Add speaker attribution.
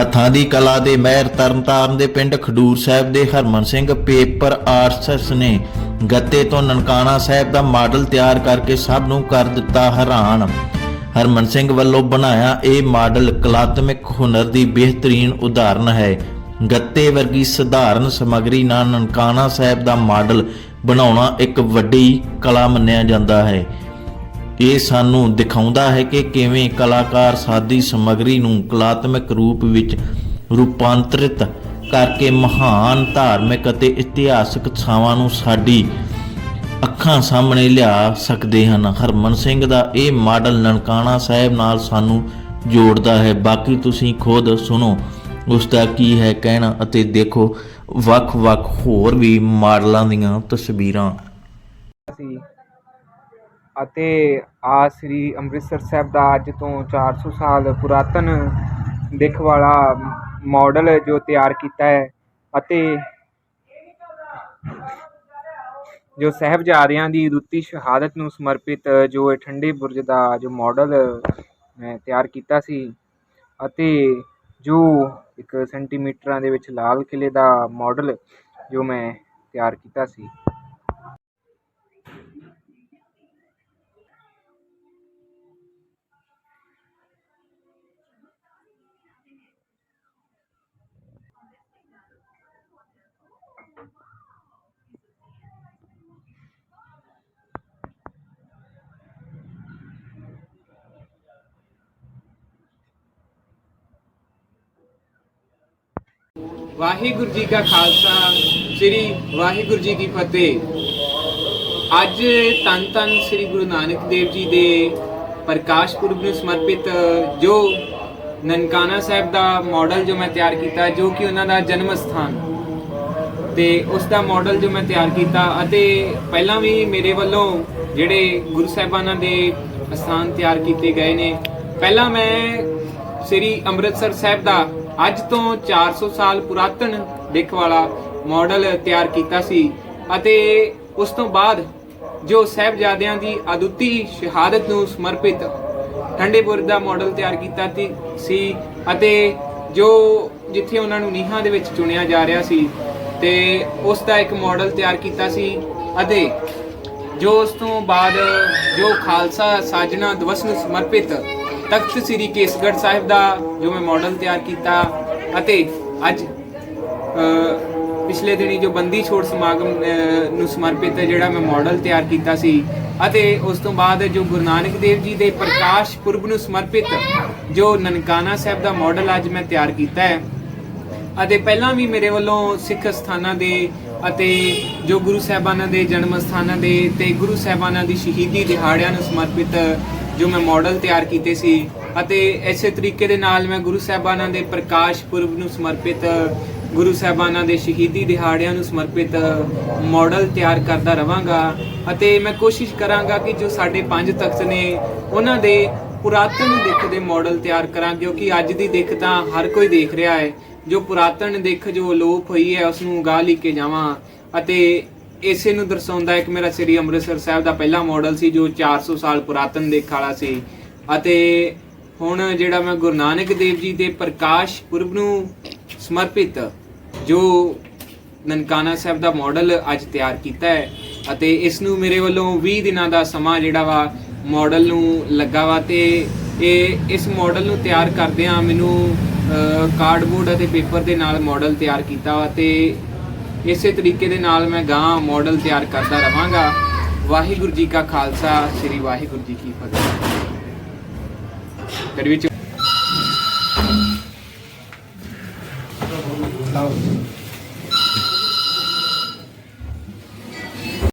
Speaker 1: ਹੱਥਾਂ ਦੀ ਕਲਾ ਦੇ ਮਹਿਰ ਤਰਨਤਾਰਨ ਦੇ ਪਿੰਡ ਖਡੂਰ ਸਾਹਿਬ ਦੇ ਹਰਮਨ ਸਿੰਘ ਪੇਪਰ ਆਰਟਸਟਸ ਨੇ ਗੱਤੇ ਤੋਂ ਨਨਕਾਣਾ ਸਾਹਿਬ ਦਾ ਮਾਡਲ ਤਿਆਰ ਕਰਕੇ ਸਭ ਨੂੰ ਕਰ ਦਿੱਤਾ ਹੈਰਾਨ। ਹਰਮਨ ਸਿੰਘ ਵੱਲੋਂ ਬਣਾਇਆ ਇਹ ਮਾਡਲ ਕਲਾਤਮਿਕ ਹੁਨਰ ਦੀ ਬਿਹਤਰੀਨ ਉਦਾਹਰਨ ਹੈ। ਗੱਤੇ ਵਰਗੀ ਸਧਾਰਨ ਸਮੱਗਰੀ ਨਾਲ ਨਨਕਾਣਾ ਸਾਹਿਬ ਦਾ ਮਾਡਲ ਬਣਾਉਣਾ ਇੱਕ ਵੱਡੀ ਕਲਾ ਮੰਨਿਆ ਜਾਂਦਾ ਹੈ। ਇਹ ਸਾਨੂੰ ਦਿਖਾਉਂਦਾ ਹੈ ਕਿ ਕਿਵੇਂ ਕਲਾਕਾਰ ਸਾਦੀ ਸਮੱਗਰੀ ਨੂੰ ਕਲਾਤਮਕ ਰੂਪ ਵਿੱਚ ਰੂਪਾਂਤਰਿਤ ਕਰਕੇ ਮਹਾਨ ਧਾਰਮਿਕ ਅਤੇ ਇਤਿਹਾਸਕ ਥਾਵਾਂ ਨੂੰ ਸਾਡੀ ਅੱਖਾਂ ਸਾਹਮਣੇ ਲਿਆ ਸਕਦੇ ਹਨ। ਹਰਮਨ ਸਿੰਘ ਦਾ ਇਹ ਮਾਡਲ ਨਨਕਾਣਾ ਸਾਹਿਬ ਨਾਲ ਸਾਨੂੰ ਜੋੜਦਾ ਹੈ। ਬਾਕੀ ਤੁਸੀਂ ਖੁਦ ਸੁਣੋ, ਉਸ ਦਾ ਕੀ ਹੈ ਕਹਿਣਾ ਅਤੇ ਦੇਖੋ ਵੱਖ-ਵੱਖ ਹੋਰ ਵੀ ਮਾਡਲਾਂ ਦੀਆਂ ਤਸਵੀਰਾਂ।
Speaker 2: ਸੀ ਅਤੇ ਆ ਸ੍ਰੀ ਅੰਮ੍ਰਿਤਸਰ ਸਾਹਿਬ ਦਾ ਅੱਜ ਤੋਂ 400 ਸਾਲ ਪੁਰਾਤਨ ਦਿੱਖ ਵਾਲਾ ਮਾਡਲ ਜੋ ਤਿਆਰ ਕੀਤਾ ਹੈ ਅਤੇ ਜੋ ਸਾਹਿਬਜ਼ਾਦਿਆਂ ਦੀ ਰੁੱਤੀ ਸ਼ਹਾਦਤ ਨੂੰ ਸਮਰਪਿਤ ਜੋ ਇਹ ਠੰਡੇ ਬੁਰਜ ਦਾ ਜੋ ਮਾਡਲ ਮੈਂ ਤਿਆਰ ਕੀਤਾ ਸੀ ਅਤੇ ਜੋ ਇੱਕ ਸੈਂਟੀਮੀਟਰਾਂ ਦੇ ਵਿੱਚ ਲਾਲ ਕਿਲੇ ਦਾ ਮਾਡਲ ਜੋ ਮੈਂ ਤਿਆਰ ਕੀਤਾ ਸੀ।
Speaker 3: ਵਾਹਿਗੁਰੂ ਜੀ ਕਾ ਖਾਲਸਾ, ਸ੍ਰੀ ਵਾਹਿਗੁਰੂ ਜੀ ਕੀ ਫਤਿਹ। ਅੱਜ ਤਨ ਤਨ ਸ੍ਰੀ ਗੁਰੂ ਨਾਨਕ ਦੇਵ ਜੀ ਦੇ ਪ੍ਰਕਾਸ਼ ਪੁਰਬ ਨੂੰ ਸਮਰਪਿਤ ਜੋ ਨਨਕਾਣਾ ਸਾਹਿਬ ਦਾ ਮਾਡਲ ਜੋ ਮੈਂ ਤਿਆਰ ਕੀਤਾ, ਜੋ ਕਿ ਉਹਨਾਂ ਦਾ ਜਨਮ ਸਥਾਨ। ਤੇ ਉਸ ਦਾ ਮਾਡਲ ਜੋ ਮੈਂ ਤਿਆਰ ਕੀਤਾ ਅਤੇ ਪਹਿਲਾਂ ਵੀ ਮੇਰੇ ਵੱਲੋਂ ਜਿਹੜੇ ਗੁਰੂ ਸਾਹਿਬਾਨਾਂ ਦੇ ਸਥਾਨ ਤਿਆਰ ਕੀਤੇ ਗਏ ਨੇ। ਪਹਿਲਾਂ ਮੈਂ ਸ੍ਰੀ ਅੰਮ੍ਰਿਤਸਰ ਸਾਹਿਬ ਦਾ ਅੱਜ ਤੋਂ 400 ਸਾਲ ਪੁਰਾਤਨ ਦਿੱਖ ਵਾਲਾ ਮਾਡਲ ਤਿਆਰ ਕੀਤਾ ਸੀ ਅਤੇ ਉਸ ਤੋਂ ਬਾਅਦ ਜੋ ਸਾਹਿਬਜ਼ਾਦਿਆਂ ਦੀ ਅਦੁੱਤੀ ਸ਼ਹਾਦਤ ਨੂੰ ਸਮਰਪਿਤ ਠੰਡੇਪੁਰ ਦਾ ਮਾਡਲ ਤਿਆਰ ਕੀਤਾ ਤੀ- ਸੀ ਅਤੇ ਜੋ ਜਿੱਥੇ ਉਹਨਾਂ ਨੂੰ ਨੀਹਾਂ ਦੇ ਵਿੱਚ ਚੁਣਿਆ ਜਾ ਰਿਹਾ ਸੀ ਤੇ ਉਸ ਦਾ ਇੱਕ ਮਾਡਲ ਤਿਆਰ ਕੀਤਾ ਸੀ ਅਤੇ ਜੋ ਉਸ ਤੋਂ ਬਾਅਦ ਜੋ ਖਾਲਸਾ ਸਾਜਣਾ ਦਿਵਸ ਨੂੰ ਸਮਰਪਿਤ ਤਖਤ ਸ੍ਰੀ ਕੇਸਗੜ੍ਹ ਸਾਹਿਬ ਦਾ ਜੋ ਮੈਂ ਮਾਡਲ ਤਿਆਰ ਕੀਤਾ ਅਤੇ ਅੱਜ ਪਿਛਲੇ ਦਿਨੀ ਜੋ ਬੰਦੀ ਛੋੜ ਸਮਾਗਮ ਨੂੰ ਸਮਰਪਿਤ ਜਿਹੜਾ ਮੈਂ ਮਾਡਲ ਤਿਆਰ ਕੀਤਾ ਸੀ ਅਤੇ ਉਸ ਤੋਂ ਬਾਅਦ ਜੋ ਗੁਰੂ ਨਾਨਕ ਦੇਵ ਜੀ ਦੇ ਪ੍ਰਕਾਸ਼ ਪੁਰਬ ਨੂੰ ਸਮਰਪਿਤ ਜੋ ਨਨਕਾਣਾ ਸਾਹਿਬ ਦਾ ਮਾਡਲ ਅੱਜ ਮੈਂ ਤਿਆਰ ਕੀਤਾ ਹੈ ਅਤੇ ਪਹਿਲਾਂ ਵੀ ਮੇਰੇ ਵੱਲੋਂ ਸਿੱਖ ਸਥਾਨਾਂ ਦੇ ਅਤੇ ਜੋ ਗੁਰੂ ਸਾਹਿਬਾਨਾਂ ਦੇ ਜਨਮ ਸਥਾਨਾਂ ਦੇ ਤੇ ਗੁਰੂ ਸਾਹਿਬਾਨਾਂ ਦੀ ਸ਼ਹੀਦੀ ਦਿਹਾੜਿਆਂ ਨੂੰ ਸਮਰਪਿਤ ਜੋ ਮੈਂ ਮਾਡਲ ਤਿਆਰ ਕੀਤੇ ਸੀ ਅਤੇ ਇਸੇ ਤਰੀਕੇ ਦੇ ਨਾਲ ਮੈਂ ਗੁਰੂ ਸਾਹਿਬਾਨਾਂ ਦੇ ਪ੍ਰਕਾਸ਼ ਪੁਰਬ ਨੂੰ ਸਮਰਪਿਤ, ਗੁਰੂ ਸਾਹਿਬਾਨਾਂ ਦੇ ਸ਼ਹੀਦੀ ਦਿਹਾੜਿਆਂ ਨੂੰ ਸਮਰਪਿਤ ਮਾਡਲ ਤਿਆਰ ਕਰਦਾ ਰਵਾਂਗਾ ਅਤੇ ਮੈਂ ਕੋਸ਼ਿਸ਼ ਕਰਾਂਗਾ ਕਿ ਜੋ ਸਾਡੇ ਪੰਜ ਤਖਤ ਨੇ ਉਹਨਾਂ ਦੇ ਪੁਰਾਤਨ ਦਿੱਖ ਦੇ ਮਾਡਲ ਤਿਆਰ ਕਰਾਂ, ਕਿਉਂਕਿ ਅੱਜ ਦੀ ਦਿੱਖ ਤਾਂ ਹਰ ਕੋਈ ਦੇਖ ਰਿਹਾ ਹੈ। ਜੋ ਪੁਰਾਤਨ ਦਿੱਖ ਜੋ ਅਲੋਪ ਹੋਈ ਹੈ ਉਸ ਨੂੰ ਗਾਹ ਲੈ ਕੇ ਜਾਵਾਂ ਅਤੇ ਇਸੇ ਨੂੰ ਦਰਸਾਉਂਦਾ ਇੱਕ ਮੇਰਾ ਸ੍ਰੀ ਅੰਮ੍ਰਿਤਸਰ ਸਾਹਿਬ ਦਾ ਪਹਿਲਾ ਮਾਡਲ ਸੀ, ਜੋ 400 ਸਾਲ ਪੁਰਾਤਨ ਦੇਖ ਵਾਲਾ ਸੀ। ਅਤੇ ਹੁਣ ਜਿਹੜਾ ਮੈਂ ਗੁਰੂ ਨਾਨਕ ਦੇਵ ਜੀ ਦੇ ਪ੍ਰਕਾਸ਼ ਪੁਰਬ ਨੂੰ ਸਮਰਪਿਤ, ਜੋ ਨਨਕਾਣਾ ਸਾਹਿਬ ਦਾ ਮਾਡਲ ਅੱਜ ਤਿਆਰ ਕੀਤਾ ਹੈ, ਅਤੇ ਇਸ ਨੂੰ ਮੇਰੇ ਵੱਲੋਂ 20 ਦਿਨਾਂ ਦਾ ਸਮਾਂ ਜਿਹੜਾ ਵਾ ਮਾਡਲ ਨੂੰ ਲੱਗਾ ਵਾ। ਤੇ ਇਹ, ਇਸ ਮਾਡਲ ਨੂੰ ਤਿਆਰ ਕਰਦਿਆਂ ਮੈਨੂੰ ਕਾਰਡਬੋਰਡ ਅਤੇ ਪੇਪਰ ਦੇ ਨਾਲ ਮਾਡਲ ਤਿਆਰ ਕੀਤਾ ਵਾ। ਤੇ ਇਸੇ ਤਰੀਕੇ ਦੇ ਨਾਲ ਮੈਂ ਗਾਂ ਮਾਡਲ ਤਿਆਰ ਕਰਦਾ ਰਵਾਂਗਾ। ਵਾਹਿਗੁਰੂ ਜੀ ਕਾ ਖਾਲਸਾ, ਸ੍ਰੀ ਵਾਹਿਗੁਰੂ ਜੀ ਕੀ ਫਤਿਹ। ਫਿਰ